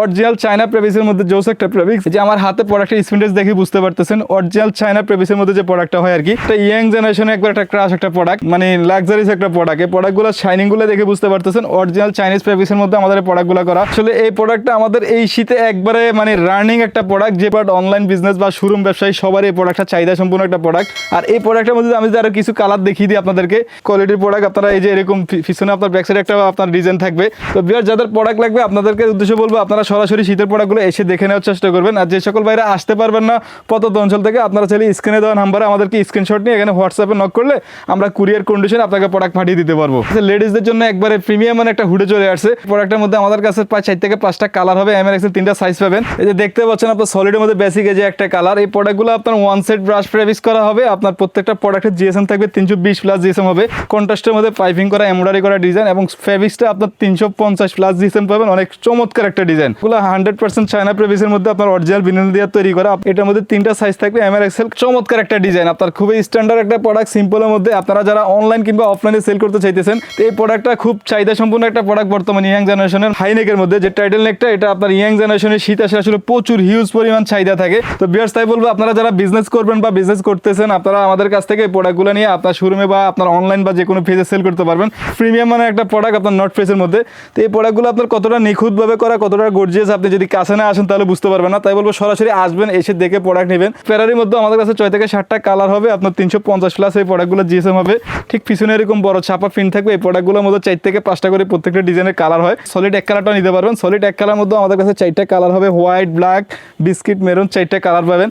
Original China প্রেভিসের মধ্যে জোস একটা প্রেভিক্স যে আমার হাতে প্রোডাক্টের স্পিন্ডেজ দেখে বুঝতে পারতেছেন, অরিজিনাল চায়না প্রেভিসের মধ্যে যে প্রোডাক্টটা হয় আর কি। এটা ইয়াং জেনারেশনে একবার একটা ক্রাশ একটা প্রোডাক্ট মানে লাক্সারিস একটা প্রোডাক্ট এই প্রোডাক্টগুলো শাইনিংগুলো দেখে বুঝতে পারতেছেন, অরিজিনাল চাইনিজ প্রেভিসের মধ্যে আমাদের এই প্রোডাক্টগুলো করা। আসলে এই প্রোডাক্টটা আমাদের এই শীতে একবারে মানে রানিং একটা প্রোডাক্ট যে প্রোডাক্ট অনলাইন বিজনেস বা শোরুম ব্যবসায়ী সবার এই প্রোডাক্টটা চাহিদা সম্পূর্ণ একটা প্রোডাক্ট আর এই প্রোডাক্টের মধ্যে আমি যদি আরও কিছু কালার দেখিয়ে দিই আপনাদেরকে কোয়ালিটির প্রোডাক্ট আপনারা এই যে এরকম পিছনে আপনার ব্যাক সাইডে একটা আপনার ডিজাইন থাকবে। তো বিয়ার যাদের প্রোডাক্ট লাগবে, আপনাদেরকে উদ্দেশ্য বলব, আপনারা সরাসরি শীতের প্রোডাক্টগুলো এসে দেখে নেওয়ার চেষ্টা করবেন। আর যে সকল বাইরে আসতে পারবেন না প্রত্যন্ত অঞ্চল থেকে, আপনারা চাইলে স্ক্রিনে দেওয়া নাম্বারে আমাদেরকে স্ক্রিনশট নিয়ে এখানে হোয়াটসঅ্যাপে নক করলে আমরা কুরিয়ার কন্ডিশন আপনাকে প্রোডাক্ট পাঠিয়ে দিতে পারব। লেডিসদের জন্য একবারে প্রিমিয়াম মানে একটা হুডে চলে আসছে। প্রোডাক্টের মধ্যে আমাদের কাছে প্রায় চার থেকে পাঁচটা কালার হবে। এম এক্সেল তিনটা সাইজ পাবেন। এই যে দেখতে পাচ্ছেন আপনার সলিডের মধ্যে বেসিক যে একটা কালার এই প্রোডাক্টগুলো আপনার ওয়ান সেট ব্রাশ প্রেভিস করা হবে। আপনার প্রত্যেকটা প্রোডাক্টের জিএসএম থাকবে তিনশো বিশ প্লাস জিএসএম হবে। কন্ট্রাস্টের মধ্যে পাইপিং করা এমব্রয়ডারি করা ডিজাইন এবং ফেভিক্সটা আপনার তিনশো পঞ্চাশ প্লাস জিএসএম পাবেন। অনেক চমৎকার একটা ডিজাইন এগুলো হান্ড্রেড পার্সেন্ট চায়না প্রেভিসের মধ্যে আপনার অরিজিনাল বিনিল দিয়ে তৈরি করা। এটার মধ্যে তিনটা সাইজ থাকবে এম আর এক্সেল চমৎকার একটা ডিজাইন আপনার খুবই স্ট্যান্ডার্ড একটা প্রোডাক্ট সিম্পলের মধ্যে আপনারা যারা অনলাইন কিংবা অফলাইনে সেল করতে চাইতেছেন এই প্রোডাক্টটা খুব চাহিদা সম্পূর্ণ একটা প্রোডাক্ট বর্তমানে ইয়াং জেনারেশনের হাইনেকের মধ্যে যে টাইটেল নেকটা এটা আপনার ইয়াং জেনারেশনের শীত আসলে আসলে প্রচুর হিউজ পরিমাণ চাহিদা থাকে। তো বিয়ার্স তাই বলব, আপনারা যারা বিজনেস করবেন বা বিজনেস করতেছেন, আপনারা আমাদের কাছ থেকে এই প্রোডাক্টগুলো নিয়ে আপনার শোরুমে বা আপনার অনলাইন বা যে কোনো ফেজে সেল করতে পারবেন। প্রিমিয়াম মানে একটা প্রোডাক্ট আপনার নট ফেসের মধ্যে। তো এই প্রোডাক্টগুলো আপনার কতটা নিখুঁতভাবে করা, কতটা গর্জিয়াস আপনি যদি কাছে না আসেন তাহলে বুঝতে পারবেন না। তাই বলব সরাসরি আসবেন এসে দেখে প্রোডাক্ট নেবেন। ফেরারির মধ্যে আমাদের কাছে ছয় থেকে ষাটটা কালার হবে আপনার তিনশো পঞ্চাশ প্লাস এই প্রোডাক্টগুলো জিএসএম হবে। ঠিক পিছনে এরকম বড় ছাপা ফিন থাকবে এই প্রোডাক্টগুলোর মধ্যে চার থেকে পাঁচটা করে প্রত্যেকটা ডিজাইনের কালার হয়। সলিড এক কালারটা নিতে পারবেন। সলিড এক কালার মধ্যে আমাদের কাছে চারটা কালার হবে হোয়াইট ব্ল্যাক বিস্কিট মেরুন চারটা কালার পাবেন।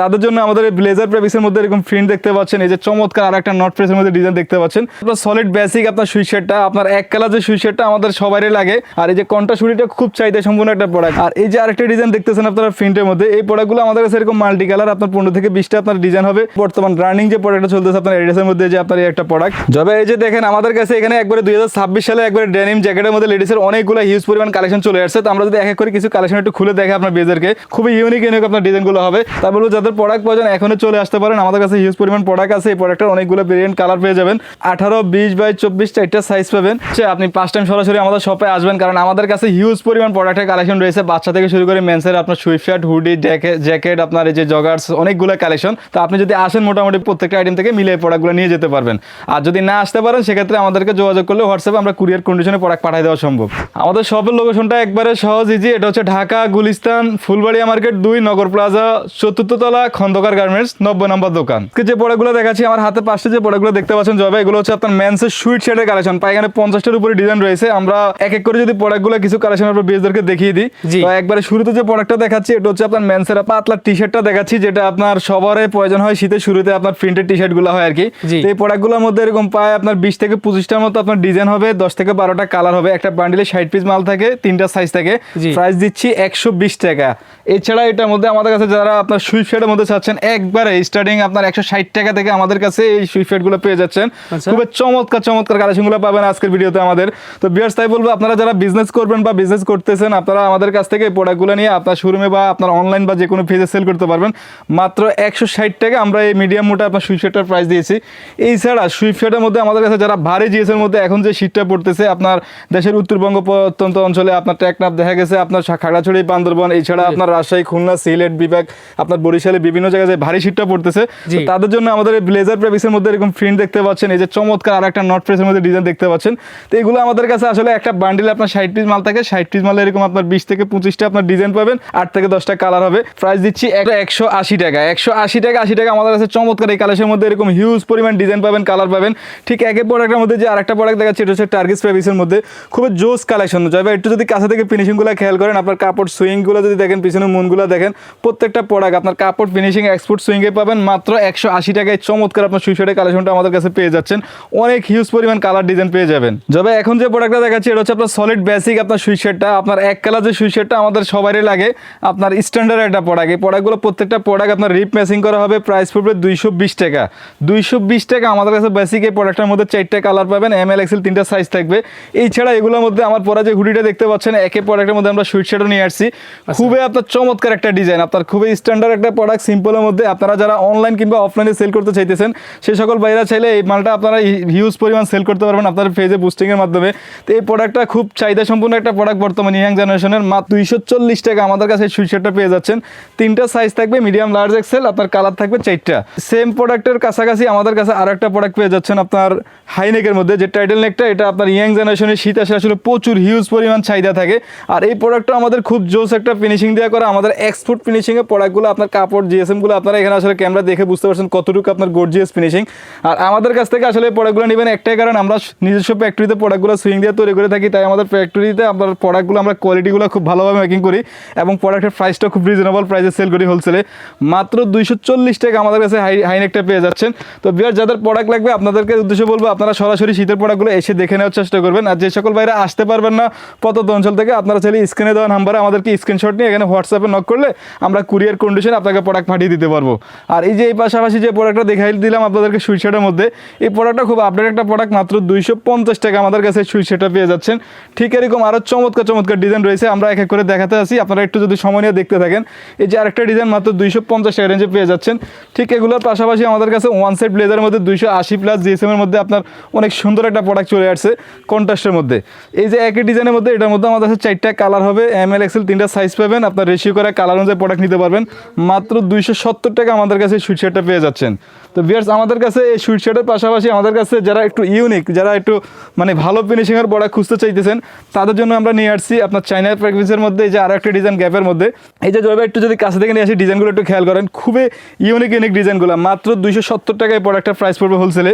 তাদের জন্য আমাদের ব্লেজার প্রেভিসের মধ্যে এরকম প্রিন্ট দেখতে পাচ্ছেন এই যে চমৎকার আর একটা নট প্রেসের মধ্যে ডিজাইন দেখতে পাচ্ছেন। আপনার সলিড বেসিক আপনার সুই শেডটা আপনার এক কালার যে সুই শেডটা আমাদের সবারই লাগে। আর এই যে কন্টা সুরিটা খুব চাহিদা সম্পূর্ণ একটা প্রোডাক্ট আর এই যে আরেকটা ডিজাইন দেখতেছেন আপনারা প্রিন্টের মধ্যে, এই প্রোডাক্টগুলো আমাদের কাছে এরকম মাল্টি কালার আপনার পনেরো থেকে বিশটা আপনার ডিজাইন হবে। বর্তমান রানিং যে প্রোডাক্টটা চলতেছে আপনার এডিসের মধ্যে যে আপনার একটা প্রোডাক্ট যবে এই যে দেখেন, আমাদের কাছে এখানে একবারে দুই সালে একবারে ডেনিম জ্যাকেটের মধ্যে লেডিসের অনেকগুলো হিউজ পরিমাণ কালেকশন চলে আসছে। তো আমরা যদি এক এক করে কিছু কালেকশন একটু খুলে দেখে আপনার বেজারকে খুবই ইউনিক ইউনিক আপনার ডিজাইনগুলো হবে। তার বলব যাদের প্রোডাক্ট প্রয়োজন এখনও চলে আসতে পারেন। আমাদের কাছে হিউজ পরিমাণ প্রোডাক্ট আছে, এই প্রোডাক্টের অনেকগুলো ভেরিয়েন্ট কালার পেয়ে যাবেন। আঠারো, বিশ বাই চব্বিশ চারটা সাইজ পাবেন। সে আপনি পাঁচ টাইম সরাসরি আমাদের শপে আসবেন, কারণ আমাদের কাছে হিউজ পরিমাণ প্রোডাক্টের কালেকশন রয়েছে। বাচ্চা থেকে শুরু করে মেন্সের আপনার সুইফার্ট হুডি জ্যাকেট, আপনার এই যে জগার্স অনেকগুলো কালেকশন তো আপনি যদি আসেন মোটামুটি প্রত্যেকটা আইটেম থেকে মিলে প্রোডাক্টগুলো নিয়ে যেতে পারবেন। আর যদি না আসতে পারেন, সেক্ষেত্রে আমাদেরকে যোগাযোগ করলে হোয়াটসঅ্যাপে আমরা কুরিয়ার কন্ডিশনে প্রোডাক্ট পাঠিয়ে দেওয়া সম্ভব। আমাদের শপের লোকেশনটা একবারে সহজ ইজি এটা হচ্ছে ঢাকা, গুলিস্তান, ফুলবাড়িয়া মার্কেট দুই, নগর প্লাজা চতুর্থ তলা খন্দকার গার্মেন্টস নব্বই নম্বর দোকান। যে প্রোডাক্টগুলো দেখাচ্ছি, আমার হাতে পাশে যে প্রোডাক্টগুলো দেখতে পাচ্ছেন জবে এগুলো হচ্ছে আপনার মেন্সের সুইট শেডের কালেকশন পাইখানে পঞ্চাশটার উপরে ডিজাইন রয়েছে। আমরা এক এক করে যদি প্রোডাক্টগুলো কিছু কালেকশন আপনার বেজদেরকে দেখিয়ে দিই। তো একবারে শুরুতে যে প্রোডাক্টটা দেখাচ্ছি এটা হচ্ছে আপনার মেন্সের পাতলা টি শার্টটা দেখাচ্ছি যেটা আপনার সবারই প্রয়োজন হয় শীতের শুরুতে আপনার প্রিন্টেড টি শার্টগুলো হয় আর কি। তো এই প্রোডাক্টগুলোর মধ্যে এরকম পায় আপনার বিশ থেকে পঁচিশটার মতো আপনার ডিজাইন হবে দশ থেকে বারোটা কালার হবে। একটা বান্ডিলে ষাট পিস মাল থাকে তিনটা সাইজ থাকে। প্রাইস দিচ্ছি একশো বিশ টাকা। এছাড়া এটার মধ্যে আমাদের কাছে যারা আপনার সুইফট মধ্যে চাচ্ছেন একবারে স্টার্টিং আপনার একশো ষাট টাকা থেকে আমাদের কাছে এই সুইফটগুলো পেয়ে যাচ্ছেন। আচ্ছা। খুবই চমৎকার চমৎকার কালেকশনগুলো পাবেন আজকের ভিডিওতে আমাদের। তো বিয়ার্স তাই বলব আপনারা যারা বিজনেস করবেন বা বিজনেস করতেছেন আপনারা আমাদের কাছ থেকে এই প্রোডাক্টগুলো নিয়ে আপনার শোরুমে বা আপনার অনলাইন বা যে কোনো পেজে সেল করতে পারবেন। মাত্র একশো ষাট টাকা আমরা এই মিডিয়াম মোটা আপনার সুইফট শেডটার প্রাইস দিয়েছি। এছাড়া সুইফট শেডের মধ্যে আমাদের কাছে যারা ভারী জিএসের মধ্যে এখন যে শীতটা পড়তেছে আপনার দেশের উত্তরবঙ্গ প্রত্যন্ত অঞ্চলে আপনার টেকনাফ দেখা গেছে আপনার খাগড়াছড়ি বান্দরবন এছাড়া আপনার রাজশাহী খুলনা সিলেট বিভাগ আপনার বরিশালে বিভিন্ন জায়গায় যে ভারী শীতটা পড়তেছে তাদের জন্য আমাদের এই ব্লেজার প্রেভিসের মধ্যে এরকম প্রিন্ট দেখতে পাচ্ছেন এই যে চমৎকার আর একটা নট প্রেসের মধ্যে ডিজাইন দেখতে পাচ্ছেন। তো এগুলো আমাদের কাছে আসলে একটা বান্ডিল আপনার ষাট পিস মাল থাকে ষাট পিস মালে এরকম আপনার বিশ থেকে পঁচিশটা আপনার ডিজাইন পাবেন, আট থেকে দশটা কালার হবে। প্রাইস দিচ্ছি একশো আশি টাকা, একশো আশি টাকা আশি টাকা আমাদের কাছে চমৎকার এই কালের মধ্যে এরকম হিউজ পরিমাণ ডিজাইন পাবেন কালার পাবেন। ঠিক এক প্রোডাক্টের মধ্যে যে আরেকটা প্রোডাক্ট দেখাচ্ছে, এটা হচ্ছে টার্গিস প্রেভিসের মধ্যে। খুব জোস কালেকশন যাবে একটু যদি কাছে থেকে ফিনিশিংগুলো খেয়াল করেন, আপনার কাপড় সুইংগুলো যদি দেখেন, পিছনে মুনগুলো দেখেন, প্রত্যেকটা প্রোডাক্ট আপনার কাপড় ফিনিশিং এক্সপোর্ট সুইংয়ে পাবেন, মাত্র একশো আশি টাকায় চমৎকার আপনার সুইশার্টের কালেকশনটা আমাদের কাছে পেয়ে যাচ্ছেন। অনেক হিউজ পরিমাণ কালার ডিজাইন পেয়ে যাবেন। যবে এখন যে প্রোডাক্টটা দেখাচ্ছি, এটা হচ্ছে আপনার সলিড বেসিক আপনার সুইশার্টটা আপনার এক কালার যে সুইশার্টটা আমাদের সবারই লাগে আপনার স্ট্যান্ডার্ড একটা প্রোডাক্ট। এই প্রোডাক্টগুলো প্রত্যেকটা প্রোডাক্ট আপনার রিপ ম্যাচিং করা হবে প্রাইস পড়বে দুইশো বিশ টাকা। দুইশো বিশ টাকা আমাদের কাছে বেসিক এই প্রোডাক্টের মধ্যে চারটে কালার পাবেন এম এল এক্সেল তিনটা সাইজ থাকবে। এছাড়া এগুলোর মধ্যে আমার পরা যে হুডিটা দেখতে পাচ্ছেন একে প্রোডাক্টের মধ্যে আমরা সুইটশার্টও নিয়ে আসছি। খুবই আপনার চমৎকার একটা ডিজাইন আপনার খুবই স্ট্যান্ডার্ড একটা প্রোডাক্ট সিম্পলের মধ্যে আপনারা যারা অনলাইন কিংবা অফলাইনে সেল করতে চাইতেছেন সেই সকল বাইরা চাইলে এই মালটা আপনারা হিউজ পরিমাণ সেল করতে পারবেন আপনার ফেজে বুস্টিংয়ের মাধ্যমে। তো এই প্রোডাক্টটা খুব চাহিদা সম্পূর্ণ একটা প্রোডাক্ট বর্তমানে ইয়াং জেনারেশন জেনারেশনের মাত্র দুইশো চল্লিশ টাকা আমাদের কাছে সুইট শার্টটা পেয়ে যাচ্ছেন। তিনটা সাইজ থাকবে মিডিয়াম লার্জ এক্সেল আপনার কালার থাকবে চারটা। সেম প্রোডাক্টের কাছাকাছি আমাদের কাছে আরও একটা প্রোডাক্ট পেয়ে যাচ্ছেন আপনার হাইনেকের মধ্যে, যে টাইটেল নেকটা এটা আপনার ইয়াং জেনারেশনের শীত আসে আসলে প্রচুর হিউজ পরিমাণ চাহিদা থাকে। আর এই প্রোডাক্টটা আমাদের খুব জোস একটা ফিনিশিং দেওয়া করা, আমাদের এক্সপোর্ট ফিনিশিং এর প্রোডাক্টগুলো আপনার কাপড় জিএসএমগুলো, আপনারা এখানে আসলে ক্যামেরা দেখে বুঝতে পারছেন কতটুকু আপনার গর্জিয়াস ফিনিশিং আর আমাদের কাছ থেকে আসলে প্রোডাক্টগুলো নেবেন একটাই কারণ, আমরা নিজস্ব ফ্যাক্টরিতে প্রোডাক্টগুলো সুইং দিয়ে তৈরি করে থাকি, তাই আমাদের ফ্যাক্টরিতে আপনার প্রোডাক্টগুলো আমরা কোয়ালিটিগুলো খুব ভালোভাবে মেকিং করি এবং প্রোডাক্টের প্রাইসটা খুব রিজনেবল প্রাইসে সেল করি হোলসেলে মাত্র দুইশো চল্লিশ টাকা আমাদের কাছে হাই হাইনেকটা পেয়ে যাচ্ছেন। তো বিয়ার যাদের প্রোডাক্ট লাগবে, আপনাদেরকে উদ্দেশ্য বলব, আপনারা সরাসরি শীতের প্রোডাক্টগুলো এসে দেখে নেওয়ার চেষ্টা করবেন। আর যে সকল বাইরে আসতে পারবেন না প্রত্যন্ত অঞ্চল থেকে, আপনারা চাইলে স্ক্রিনে দেওয়া নাম্বারে আমাদেরকে স্ক্রিনশট নিয়ে এখানে হোয়াটসঅ্যাপে নক করলে আমরা কুরিয়ার কন্ডিশনে আপনাকে প্রোডাক্ট পাঠিয়ে দিতে পারব। আর এই যে এই পাশাপাশি যে প্রোডাক্টটা দেখাই দিলাম আপনাদেরকে সুইটশার্টের মধ্যে, এই প্রোডাক্টটা খুব আপডেট একটা প্রোডাক্ট মাত্র দুইশো পঞ্চাশ টাকা আমাদের কাছে সুইটশার্টটা পেয়ে যাচ্ছেন। ঠিক এরকম আরও চমৎকার চমৎকার ডিজাইন রয়েছে, আমরা এক এক করে দেখাতে আসি। আপনারা একটু যদি সময় নিয়ে দেখতে থাকেন, এই যে আরেকটা ডিজাইন মাত্র দুইশো পঞ্চাশ টাকা রেঞ্জে পেয়ে যাচ্ছেন। ঠিক এগুলোর পাশাপাশি আমাদের কাছে ওয়ান সেট ব্লেজারের মধ্যে দুইশো আশি প্লাস জিএসএম এর মধ্যে আপনার অনেক সুন্দর একটা প্রোডাক্ট চলে আসছে কন্ট্রাস্টের মধ্যে। এই যে একই ডিজাইনের মধ্যে এটার মধ্যে আমাদের কাছে চারটা কালার হবে এম এল এক্সেল তিনটা সাইজ পাবেন। আপনার রেশিও করে কালার অনুযায়ী প্রোডাক্ট নিতে পারবেন। মাত্র দুইশো সত্তর টাকা আমাদের কাছে সুইট শার্টটা পেয়ে যাচ্ছেন। তো বিয়ার্স আমাদের কাছে এই সুইট শার্টের পাশাপাশি আমাদের কাছে যারা একটু ইউনিক যারা একটু মানে ভালো ফিনিশিংয়ের প্রোডাক্ট খুঁজতে চাইতেছেন, তাদের জন্য আমরা নিয়ে আসছি আপনার চাইনার প্র্যাকটিসের মধ্যে, এই যে আরও একটা ডিজাইন গ্যাপের মধ্যে। এই যে জয়বা একটু যদি কাছে থেকে নিয়ে আসি ডিজাইনগুলো একটু খেয়াল করেন, খুবই ইউনিক ইউনিক ডিজাইনগুলো মাত্র দুইশো সত্তর টাকায় প্রোডাক্টের প্রাইস পড়বে হোলসেলে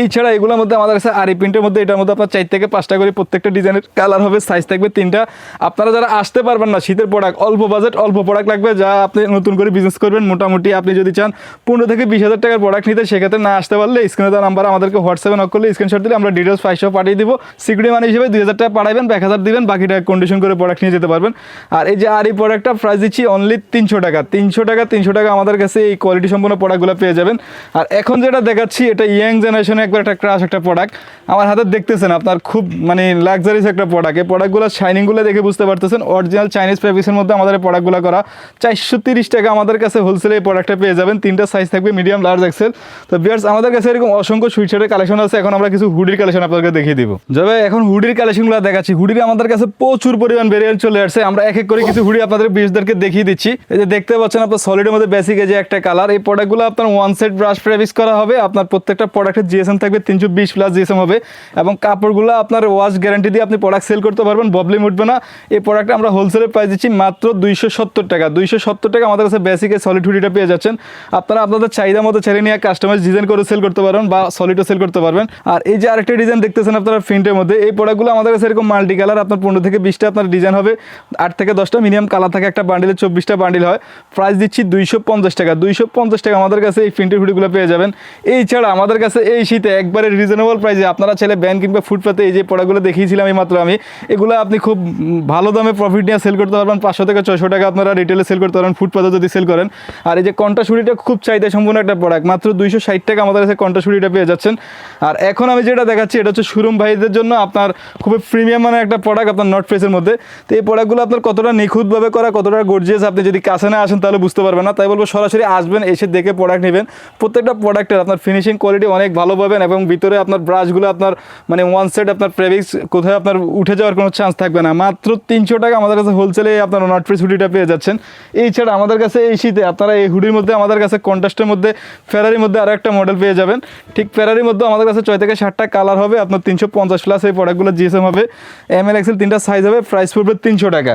এই ছাড়া এগুলোর মধ্যে আমাদের কাছে আরি প্রিন্টের মধ্যে, এটার মধ্যে আপনার চার থেকে পাঁচটা করে প্রত্যেকটা ডিজাইনের কালার হবে সাইজ থাকবে তিনটা। আপনারা যারা আসতে পারবেন না, শীতের প্রোডাক্ট অল্প বাজেট অল্প প্রোডাক্ট লাগবে, যা আপনি নতুন করে বিজনেস করবেন, মোটামুটি আপনি যদি চান, পনেরো থেকে বিশ হাজার টাকার প্রোডাক্ট নিতে, সেক্ষেত্রে না আসতে পারলে স্ক্রিনে দেওয়া নাম্বার আমাদেরকে হোয়াটসঅ্যাপে নক করলে স্ক্রিনশট দিলে আমরা ডিটেলস ফাইসহ পাঠিয়ে দিব। সিকিউরিটি মানি হিসেবে দুই হাজার টাকা পাঠাবেন এক হাজার দিবেন, বাকিটা কন্ডিশন করে প্রোডাক্ট নিয়ে যেতে পারবেন। আর এই যে আর এই প্রোডাক্টটা প্রাইস দিচ্ছি অনলি তিনশো টাকা। তিনশো টাকা তিনশো টাকা আমাদের কাছে এই কোয়ালিটি সম্পন্ন প্রোডাক্টগুলো পেয়ে যাবেন। আর এখন যেটা দেখাচ্ছি, এটা ইয়াং জেনারেশনে একবার একটা ক্রাশ একটা প্রোডাক্ট আমার হাতে দেখতেছেন আপনার খুব মানে লাক্সারিস একটা প্রোডাক্ট এই প্রোডাক্টগুলো শাইনিংগুলো দেখে বুঝতে পারতেছেন অরিজিনাল চাইনিজ ফেব্রিক্সের মধ্যে আমাদের প্রোডাক্টগুলো করা। চারশো তিরিশ টাকা আমাদের কাছে হোলসেলে এই প্রোডাক্টটা পেয়ে যাবেন। তিনটা সাইজ থাকবে মিডিয়াম লার্জ এক্সেল তো বিয়ার্স আমাদের কাছে এরকম অসংখ্য সুইটশার্টের কালেকশন আছে। এখন আমরা কিছু হুডির কালেকশন আপনাদেরকে দেখিয়ে দিব। যাবে, এখন হুডির কালেকশনগুলো দেখাচ্ছি। হুডির আমাদের কাছে প্রচুর পরিমাণ ভেরিয়েন্ট চলে আসছে। আমরা এক এক করে কিছু হুডি আপনাদের বিশদেরকে দেখিয়ে দিচ্ছি। এই যে দেখতে পাচ্ছেন আপনার সলিডের মধ্যে বেসিক যে একটা কালার এই প্রোডাক্টগুলো আপনার ওয়ান সেট ব্রাশ ফেব্রিক্স করা হবে। আপনার প্রত্যেকটা প্রোডাক্টের জিএসএম থাকবে তিনশো বিশ প্লাস জিএসএম হবে। এবং কাপড়গুলো আপনার ওয়াশ গ্যারান্টি দিয়ে আপনি প্রোডাক্ট সেল করতে পারবেন প্রবলেম উঠবে না। এই প্রোডাক্টটা আমরা হোলসেলের প্রাইস দিচ্ছি মাত্র দুইশো সত্তর টাকা। দুইশো সত্তর টাকা আমাদের কাছে বেসিকে সলিড হুডিটা পেয়ে যাচ্ছেন। আপনারা আপনাদের চাহিদা মতো ছেড়ে নিয়ে কাস্টমাইজ ডিজাইন করে সেল করতে পারবেন বা সলিডও সেল করতে পারবেন। আর এই যে আরেকটা ডিজাইন দেখতেছেন আপনারা প্রিন্টের মধ্যে, এই প্রোডাক্টগুলো আমাদের কাছে এরকম মাল্টি কালার আপনার পনেরো থেকে বিশটা আপনার ডিজাইন হবে। আট থেকে দশটা মিনিমাম কালার থাকে, একটা বান্ডিলে চব্বিশটা বান্ডিল হয়। প্রাইস দিচ্ছি দুইশো পঞ্চাশ টাকা। দুইশো পঞ্চাশ টাকা আমাদের কাছে এই প্রিন্টের হুডিগুলো পেয়ে যাবেন। এই ছাড়া আমাদের কাছে এই শীতে একবারে রিজনেবল প্রাইসে আপনারা ছেলে ব্যান্ড কিংবা ফুটপাতে এই যে প্রোডাক্টগুলো দেখিয়েছিলাম এই মাত্র আমি, এগুলো আপনি খুব ভালো দামে প্রফিট নিয়ে সেল করতে পারবেন। পাঁচশো থেকে ছশো টাকা আপনারা রিটেলে সেল করতে পারবেন ফুটপাতে যদি সেল করেন। আর এই যে কন্টা শুড়িটা খুব চাহিদা সম্পূর্ণ একটা প্রোডাক্ট মাত্র দুইশো ষাট টাকা আমাদের কাছে কন্টা পেয়ে যাচ্ছেন। আর এখন আমি যেটা দেখাচ্ছি, এটা হচ্ছে শোরুম ভাইদের জন্য আপনার খুবই প্রিমিয়াম মানে একটা প্রোডাক্ট আপনার নট ফেসের মধ্যে। তো এই প্রোডাক্টগুলো আপনার কতটা নিখুঁতভাবে করা, কতটা গর্জিয়াস আপনি যদি কাছে না আসেন তাহলে বুঝতে পারবেন না। তাই বলব সরাসরি আসবেন, এসে দেখে প্রোডাক্ট নেবেন। প্রত্যেকটা প্রোডাক্টের আপনার ফিনিশিং কোয়ালিটি অনেক ভালো পাবেন এবং ভিতরে আপনার ব্রাশগুলো আপনার মানে ওয়ান সেট আপনার প্রেভিক্স কোথায় আপনার উঠে যাওয়ার কোনো চান্স থাকবে না। মাত্র তিনশো টাকা আমাদের কাছে হোলসেলে আপনার নট ফ্রিজ হুডিটা পেয়ে যাচ্ছেন। এই ছাড়া আমাদের কাছে এই শীতে, আপনারা এই হুডির মধ্যে আমাদের কাছে কন্ট্রাস্টের মধ্যে ফেরারির মধ্যে আরও একটা মডেল পেয়ে যাবেন। ঠিক ফেরারির মধ্যে আমাদের কাছে ছয় থেকে ষাটটা কালার হবে, আপনার তিনশো পঞ্চাশ প্লাস এই প্রোডাক্টগুলো জিএসএম হবে। এম এল এক্সেল তিনটা সাইজ হবে প্রাইস পড়বে তিনশো টাকা।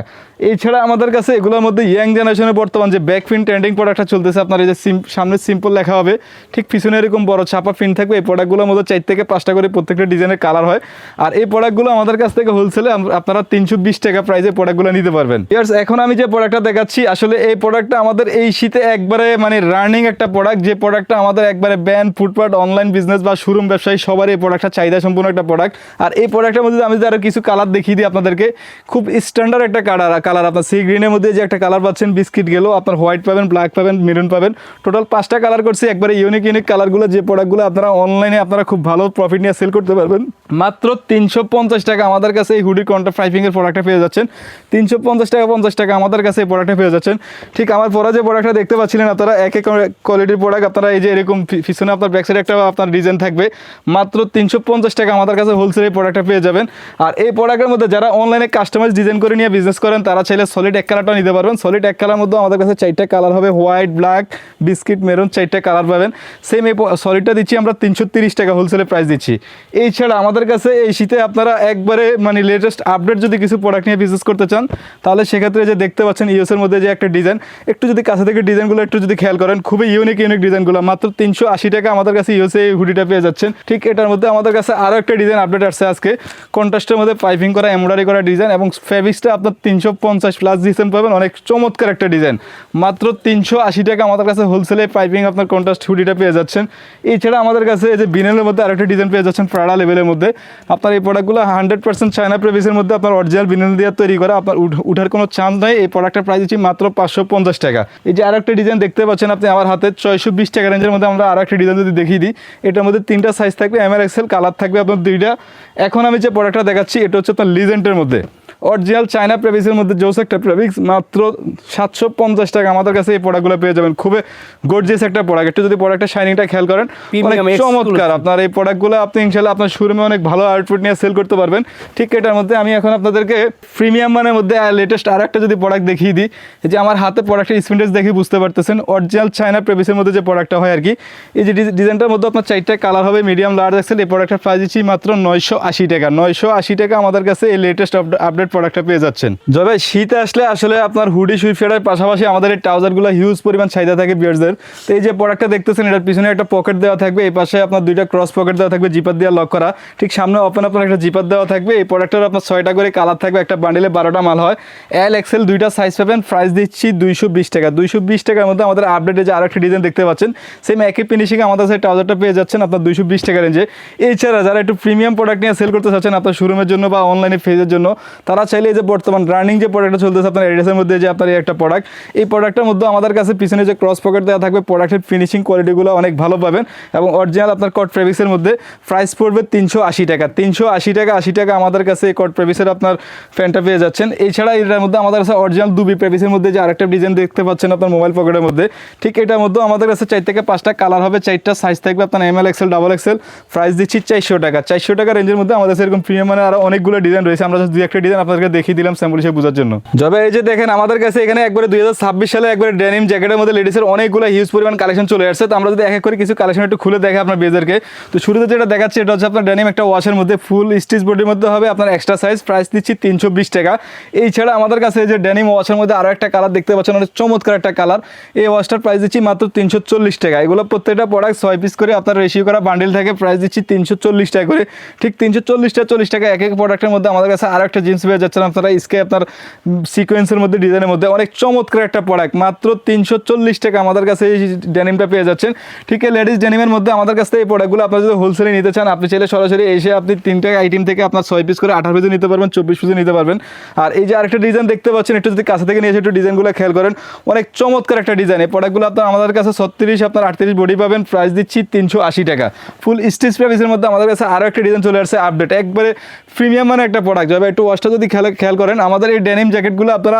এছাড়া আমাদের কাছে এগুলোর মধ্যে ইয়াং জেনারেশনের বর্তমান যে ব্যাক ফিন ট্রেন্ডিং প্রোডাক্টটা চলতেছে, আপনার এই যে সিম সামনে সিম্পল লেখা হবে। ঠিক পিছনে এরকম বড় ছাপা ফিন থাকবে, এই প্রোডাক্টগুলোর মধ্যে চার থেকে পাঁচটা করে প্রত্যেকটা ডিজাইনের কালার হয়। আর এই প্রোডাক্টগুলো আমাদের কাছ থেকে হোলসেলে আপনারা তিনশো বিশ টাকা প্রাইসে প্রোডাক্টগুলো নিতে পারবেন। ইয়ার্স এখন আমি যে প্রোডাক্টটা দেখাচ্ছি, আসলে এই প্রোডাক্টটা আমাদের এই শীতে একবারে মানে রানিং একটা প্রোডাক্ট যে প্রোডাক্টটা আমাদের একবারে ব্যান্ড ফুটপাট অনলাইন বিজনেস বা শোরুম ব্যবসায়ী সবার এই প্রোডাক্টটা চাহিদা সম্পূর্ণ একটা প্রোডাক্ট আর এই প্রোডাক্টের মধ্যে আমি আরও কিছু কালার দেখিয়ে দিই আপনাদেরকে, খুব স্ট্যান্ডার্ড একটা কালার কালার আপনার সি গ্রিনের মধ্যে যে একটা কালার পাচ্ছেন বিস্কিট গেলো আপনার হোয়াইট পাবেন ব্ল্যাক পাবেন মেরুন পাবেন। টোটাল পাঁচটা কালার করছি, একবারে ইউনিক ইউনিক কালারগুলো যে প্রোডাক্টগুলো আপনারা অনলাইনে আপনারা খুব ভালো প্রফিট নিয়ে সেল করতে পারবেন। মাত্র তিনশো পঞ্চাশ টাকা আমাদের কাছে এই হুডি কন্ট্রা ফাইভিংয়ের প্রোডাক্টটা পেয়ে যাচ্ছেন। তিনশো পঞ্চাশ টাকা পঞ্চাশ টাকা আমাদের কাছে এই প্রোডাক্টটা পেয়ে যাচ্ছেন। ঠিক আমার পরা যে প্রোডাক্টটা দেখতে পাচ্ছিলেন আপনারা, এক এক কোয়ালিটির প্রোডাক্ট আপনারা এই যে এরকম পিছনে আপনার ব্যাক সাইডে একটা আপনার ডিজাইন থাকবে। মাত্র তিনশো পঞ্চাশ টাকা আমাদের কাছে হোলসেল এই প্রোডাক্টটা পেয়ে যাবেন। আর এই প্রোডাক্টের মধ্যে যারা অনলাইনে কাস্টমাইজ ডিজাইন করে নিয়ে বিজনেস করেন, তারা চাইলে সলিড এক কালারটা নিতে পারবেন। সলিড এক কালার মধ্যে আমাদের কাছে চারটা কালার হবে হোয়াইট ব্ল্যাক বিস্কিট মেরুন চারটা কালার পাবেন। সেম এই সলিডটা দিচ্ছি আমরা তিনশো তিরিশ টাকা হোলসেলে প্রাইস দিচ্ছি। এই ছাড়া আমাদের কাছে এই শীতে আপনারা একবারে মানে লেটেস্ট আপডেট যদি কিছু প্রোডাক্ট নিয়ে বিজনেস করতে চান, তাহলে সেক্ষেত্রে যে দেখতে পাচ্ছেন ইউএস এর মধ্যে যে একটা ডিজাইন একটু যদি কাছে থেকে ডিজাইনগুলো একটু যদি খেয়াল করেন, খুবই ইউনিক ইউনিক ডিজাইনগুলো মাত্র তিনশো আশি টাকা আমাদের কাছে ইউএসএ এই হুডিটা পেয়ে যাচ্ছেন। ঠিক এটার মধ্যে আমাদের কাছে আরও একটা ডিজাইন আপডেট আসছে আজকে। কন্ট্রাস্টের মধ্যে পাইপিং করা এমব্রয়ডারি করা ডিজাইন এবং ফেব্রিক্সটা আপনার তিনশো পঞ্চাশ প্লাস ডিজাইন পাবেন। অনেক চমৎকার একটা ডিজাইন মাত্র তিনশো আশি টাকা আমাদের কাছে হোলসেলে পাইপিং আপনার কন্ট্রাস্ট হুডিটা পেয়ে যাচ্ছেন। এছাড়া আমাদের কাছে এই যে বিনেলের মধ্যে আরেকটা ডিজাইন পেয়ে যাচ্ছেন প্রাড়া লেভেলের মধ্যে। আপনার এই প্রোডাক্টগুলো হান্ড্রেড পার্সেন্ট চায়না প্রেভিসের মধ্যে আপনার অরিজিনাল বিনেল দিয়ে তৈরি করা, আপনার উঠার কোনো চান্স নাই। এই প্রোডাক্টের প্রাইস দিচ্ছি মাত্র পাঁচশো পঞ্চাশ টাকা। এই যে আরেকটা ডিজাইন দেখতে পাচ্ছেন আপনি আমার হাতে, ছয়শো বিশ টাকা রেঞ্জের মধ্যে আমরা আর একটা ডিজাইন যদি দেখিয়ে দিই, এটার মধ্যে তিনটা সাইজ থাকবে এম আর এক্সেল কালার থাকবে আপনার দুইটা। এখন আমি যে প্রোডাক্টটা দেখাচ্ছি, এটা হচ্ছে আপনার লিজেন্টের মধ্যে। অরিজিনাল চায়না প্রেভিক্সের মধ্যে জোস একটা প্রেভিক্স মাত্র সাতশো পঞ্চাশ টাকা। আমাদের কাছে এই প্রোডাক্টগুলো পেয়ে যাবেন। খুবই গর্জিয়াস একটা প্রোডাক্ট একটু যদি প্রোডাক্টের শাইনিংটা খেয়াল করেন অনেক চমৎকার। আপনার এই প্রোডাক্টগুলো আপনি ইনশাল্লাহ আপনার শোরুমে অনেক ভালো আউটপুট নিয়ে সেল করতে পারবেন। ঠিক এটার মধ্যে আমি এখন আপনাদেরকে প্রিমিয়াম মানের মধ্যে লেটেস্ট আর একটা যদি প্রোডাক্ট দেখিয়ে দিই এই যে আমার হাতে প্রোডাক্টের স্পিন্ডেজ দেখে বুঝতে পারতেছেন অরিজিনাল চায়না প্রেভিসের মধ্যে যে প্রোডাক্টটা হয় আর কি এই যে ডিজ- ডিজাইনটার মধ্যে আপনার চারটা কালার হবে মিডিয়াম লার্জ এক্সেল এই প্রোডাক্টের প্রাইস দিচ্ছি মাত্র নয়শো আশি টাকা। নয়শো আশি টাকা আমাদের কাছে এই লেটেস্ট আপডেট প্রোডাক্টটা পেয়ে যাচ্ছেন। যবে শীত আসলে আসলে আপনার হুডি সুইফেটার পাশাপাশি আমাদের এই ট্রাউজারগুলো হিউজ পরিমাণ চাহিদা থাকে বিয়ার্সদের তো এই যে প্রোডাক্টটা দেখতেছেন, এটার পিছনে একটা পকেট দেওয়া থাকবে, এই পাশে আপনার দুইটা ক্রস পকেট দেওয়া থাকবে জিপার দিয়ে লক করা। ঠিক সামনে ওপেন আপনার একটা জিপার দেওয়া থাকবে, এই প্রোডাক্টের আপনার ছয়টা করে কালার থাকবে, একটা বান্ডিলে বারোটা মাল হয়। এল এক্সেল দুইটা সাইজ পাবেন প্রাইস দিচ্ছি দুইশো বিশ টাকা। দুইশো বিশ টাকার মধ্যে আমাদের আপডেটে যে আরেকটা ডিজাইন দেখতে পাচ্ছেন সেম একই ফিনিশিং আমাদের সেই ট্রাউজারটা পেয়ে যাচ্ছেন আপনার দুইশো বিশ টাকা রেঞ্জে এছাড়া যারা একটু প্রিমিয়াম প্রোডাক্ট নিয়ে সেল করতে চাচ্ছেন আপনার শোরুমের জন্য বা অনলাইনে ফেজের জন্য, তারা চাইলে যে বর্তমান রানিং যে প্রোডাক্টটা চলতেছে আপনার এডিসের মধ্যে যে আপনার একটা প্রোডাক্ট এই প্রোডাক্টের মধ্যে আমাদের কাছে পিছনে যে ক্রস পকেট দেওয়া থাকবে প্রোডাক্টের ফিনিশিং কোয়ালিটিগুলো অনেক ভালো পাবেন এবং অরিজিনাল আপনার কট প্রেভিক্সের মধ্যে প্রাইস পড়বে তিনশো আশি টাকা। তিনশো আশি টাকা আশি টাকা আমাদের কাছে এই কট প্রেভিসের আপনার ফ্যানটা পেয়ে যাচ্ছেন। এছাড়া এটার মধ্যে আমাদের কাছে অরিজিনাল দুবি প্রেভিসের মধ্যে যে আরেকটা ডিজাইন দেখতে পাচ্ছেন আপনার মোবাইল পকেটের মধ্যে, ঠিক এটার মধ্যে আমাদের কাছে চার থেকে পাঁচটা কালার হবে, চারটা সাইজ থাকবে আপনার M L XL double XL price দিচ্ছি চারশো টাকা। চারশো টাকা রেঞ্জের মধ্যে আমাদের কাছে এরকম প্রিমিয়াম মানে আরও অনেকগুলো ডিজাইন রয়েছে। আমরা দুই একটা ডিজাইন আপনাদেরকে দেখিয়ে দিলাম স্যাম্পল হিসেবে বোঝার জন্য। যবে এই যে দেখেন, আমাদের কাছে এখানে একবারে দুই হাজার ছাব্বিশ সালে একবারে ডেনিম জ্যাকেটের মধ্যে লেডিসের অনেকগুলো হিউজ পরিমাণ কালেকশন চলে আসছে। তো আমরা যদি এক এক করে কিছু কালেকশন একটু খুলে দেখে আপনার বেজারকে। তো শুরুতে যেটা দেখাচ্ছে, এটা হচ্ছে আপনার ডেনিম একটা ওয়াশের মধ্যে ফুল স্টিচ বডির মধ্যে হবে। আপনার এক্সট্রা সাইজ প্রাইস দিচ্ছি তিনশো বিশ টাকা। এই ছাড়া আমাদের কাছে যে ডেনিম ওয়াশের মধ্যে আরও একটা কালার দেখতে পাচ্ছেন, অনেক চমৎকার একটা কালার এই ওয়াশটার প্রাইস দিচ্ছি মাত্র তিনশো চল্লিশ টাকা। এগুলো প্রত্যেকটা প্রোডাক্ট ছয় পিস করে আপনার রেশিও করা বান্ডেল থাকে প্রাইস দিচ্ছি তিনশো চল্লিশ টাকা করে। ঠিক তিনশো চল্লিশ টাকা চল্লিশ টাকা এক এক প্রোডাক্টের মধ্যে আমাদের কাছে আরও একটা জিন্স পেয়ে যাচ্ছেন আপনারা। ইসকে আপনার সিকোয়েন্সের মধ্যে ডিজাইনের মধ্যে অনেক চমৎকার একটা প্রোডাক্ট মাত্র তিনশো চল্লিশ টাকা আমাদের কাছে এই ডেনিমটা পেয়ে যাচ্ছেন। ঠিক এই লেডিস ডেনিমের মধ্যে আমাদের কাছে এই প্রোডাক্টগুলো আপনারা যদি হোলসেলে নিতে চান, আপনি চাইলে সরাসরি এসে আপনি তিনটা আইটেম থেকে আপনার ছয় পিস করে আঠারো পিসে নিতে পারবেন, চব্বিশ পিসে নিতে পারবেন। আর এই যে আরেকটা ডিজাইন দেখতে পাচ্ছেন, একটু যদি কাছে থেকে নিয়ে এসে একটু ডিজাইনগুলো খেয়াল করেন, অনেক চমৎকার একটা ডিজাইন এই প্রোডাক্টগুলো আপনার আমাদের কাছে ছত্রিশ, আপনার আটত্রিশ বডি পাবেন প্রাইস দিচ্ছি তিনশো আশি টাকা। ফুল স্টিচ প্রাইসের মধ্যে আমাদের কাছে আরও একটা ডিজাইন চলে আসছে আপডেট একবারে প্রিমিয়াম মানে একটা প্রোডাক্ট যাবে একটু ওয়াশটা যদি খেয়াল খেয়াল করেন, আমাদের এই ডেনিম জ্যাকেটগুলো আপনারা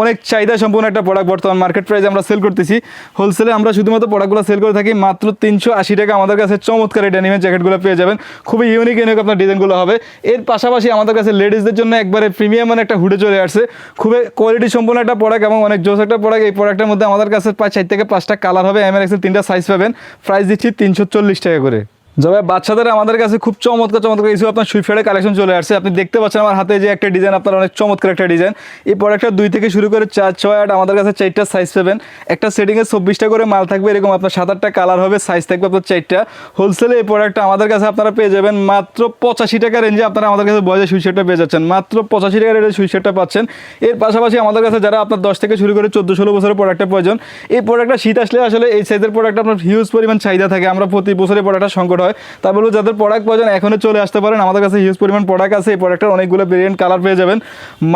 অনেক চাহিদা সম্পূর্ণ একটা প্রোডাক্ট বর্তমান মার্কেট প্রাইস আমরা সেল করতেছি। হোলসেলে আমরা শুধুমাত্র প্রোডাক্টগুলো সেল করে থাকি, মাত্র তিনশো আশি টাকা আমাদের কাছে চমৎকার এই ডেনিমের জ্যাকেটগুলো পেয়ে যাবেন। খুবই ইউনিক ইউনিক আপনার ডিজাইনগুলো হবে। এর পাশাপাশি আমাদের কাছে লেডিসদের জন্য একবারে প্রিমিয়াম একটা হুডে চলে আসছে। খুবই কোয়ালিটি সম্পূর্ণ একটা প্রোডাক্ট এবং অনেক জোস একটা প্রোডাক্ট এই প্রোডাক্টের মধ্যে আমাদের কাছে প্রায় চার থেকে পাঁচটা কালার হবে এম এর তিনটা সাইজ পাবেন। প্রাইস দিচ্ছি তিনশো চল্লিশ টাকা করে। যবে বাচ্চাদের আমাদের কাছে খুব চমৎকার চমৎকার কিছু আপনার সুইফেডের কালেকশন চলে আসছে। আপনি দেখতে পাচ্ছেন আমার হাতে যে একটা ডিজাইন, আপনার অনেক চমৎকার একটা ডিজাইন। এই প্রোডাক্টটা দুই থেকে শুরু করে চার, ছয়, আট, আমাদের কাছে চারটা সাইজ পাবেন। একটা সেটিংয়ে চব্বিশটা করে মাল থাকবে, এরকম আপনার সাত আটটা কালার হবে সাইজ থাকবে আপনার চারটা। হোলসেলে এই প্রোডাক্টটা আমাদের কাছে আপনারা পেয়ে যাবেন মাত্র পঁচাশি টাকা রেঞ্জে আপনারা আমাদের কাছে বয়সে সুইশারটা পেয়ে যাচ্ছেন। মাত্র পঁচাশি টাকা রেঞ্জে সুইশারটা পাচ্ছেন। এর পাশাপাশি আমাদের কাছে যারা আপনার দশ থেকে শুরু করে চোদ্দ, ষোলো বছরের প্রোডাক্টের প্রয়োজন, এই প্রোডাক্টটা শীত আসলে আসলে এই সাইজের প্রোডাক্ট আপনার হিউজ পরিমাণ চাহিদা থাকে। আমরা প্রতি বছরে প্রোডাক্টটা সংকট হয়। তা বলব, যাদের প্রোডাক্ট প্রয়োজন এখনও চলে আসতে পারেন। আমাদের কাছে হিউজ পরিমাণ প্রোডাক্ট আছে, এই প্রোডাক্টের অনেকগুলো ভেরিয়েন্ট কালার পেয়ে যাবেন।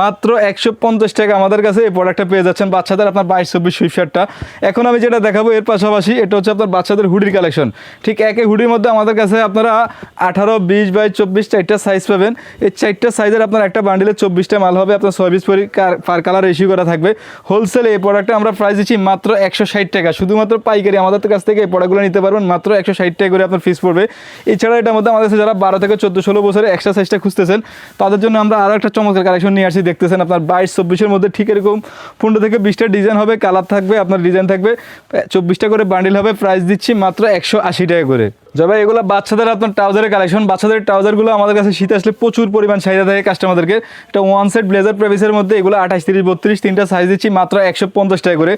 মাত্র একশো পঞ্চাশ টাকা আমাদের কাছে এই প্রোডাক্টটা পেয়ে যাচ্ছেন বাচ্চাদের আপনার বাইশ, চব্বিশ সুইফট শার্টটা এখন আমি যেটা দেখাবো এর পাশাপাশি, এটা হচ্ছে আপনার বাচ্চাদের হুডির কালেকশন ঠিক একই হুডির মধ্যে আমাদের কাছে আপনারা আঠারো, বিশ বাই চব্বিশ চারটা সাইজ পাবেন। এই চারটা সাইজের আপনার একটা বান্ডিলে চব্বিশটা মাল হবে, আপনার ছয় বিশ পার কালার ইস্যু করা থাকবে। হোলসেলে এই প্রোডাক্টটা আমরা প্রাইস দিচ্ছি মাত্র একশো ষাট টাকা। শুধুমাত্র পাইকারি আমাদের কাছ থেকে এই প্রোডাক্টগুলো নিতে পারবেন, মাত্র একশো ষাট টাকা করে আপনার ফিস পড়বে। এছাড়া এটার মধ্যে আমাদের যারা বারো থেকে চোদ্দ, ষোলো বছরের এক্সট্রা সাইজটা খুঁজতেছেন, তাদের জন্য আমরা আরও একটা চমৎকার কালেকশন নিয়ে আসছি দেখতেছেন আপনার বাইশ, চব্বিশের মধ্যে ঠিক এরকম পনেরো থেকে বিশটা ডিজাইন হবে কালার থাকবে, আপনার ডিজাইন থাকবে, চব্বিশটা করে বান্ডিল হবে প্রাইস দিচ্ছি মাত্র একশো আশি টাকা করে। যাবে এগুলো বাচ্চাদের আপনার ট্রাউজারের কালেকশন বাচ্চাদের ট্রাউজারগুলো আমাদের কাছে শীতে আসলে প্রচুর পরিমাণ চাহিদা থাকে কাস্টমারদেরকে এটা ওয়ান সেট ব্লেজার প্রেভিসের মধ্যে এগুলো আঠাশ, তিরিশ, বত্রিশ, তিনটা সাইজ দিচ্ছি মাত্র একশো পঞ্চাশ টাকা করে।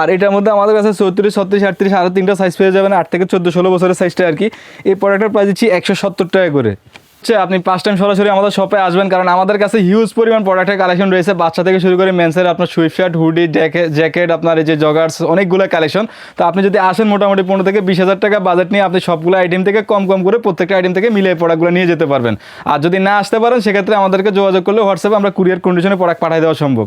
আর এটার মধ্যে আমাদের কাছে চৌত্রিশ, ছত্রিশ, আটত্রিশ আরও তিনটা সাইজ পেয়ে যাবেন আট থেকে চোদ্দ, ষোলো বছরের সাইজটা আর কি। এই প্রোডাক্টের প্রাইস দিচ্ছি একশো সত্তর টাকা করে। হচ্ছে আপনি ফার্স্ট টাইম সরাসরি আমাদের শপে আসবেন, কারণ আমাদের কাছে হিউজ পরিমাণ প্রোডাক্টের কালেকশন রয়েছে। বাচ্চা থেকে শুরু করে মেন্সের আপনার সুইফট হুডি জ্যাকেট জ্যাকেট আপনার এই যে জগার্স অনেকগুলো কালেকশন তো আপনি যদি আসেন মোটামুটি পনেরো থেকে বিশ হাজার টাকা বাজেট নিয়ে, আপনি সবগুলো আইটেম থেকে কম কম করে প্রত্যেকটা আইটেম থেকে মিলিয়ে প্রোডাক্টগুলো নিয়ে যেতে পারবেন। আর যদি না আসতে পারেন, সেক্ষেত্রে আমাদেরকে যোগাযোগ করলে হোয়াটসঅ্যাপে আমরা কুরিয়ার কন্ডিশনে প্রোডাক্ট পাঠিয়ে দেওয়া সম্ভব।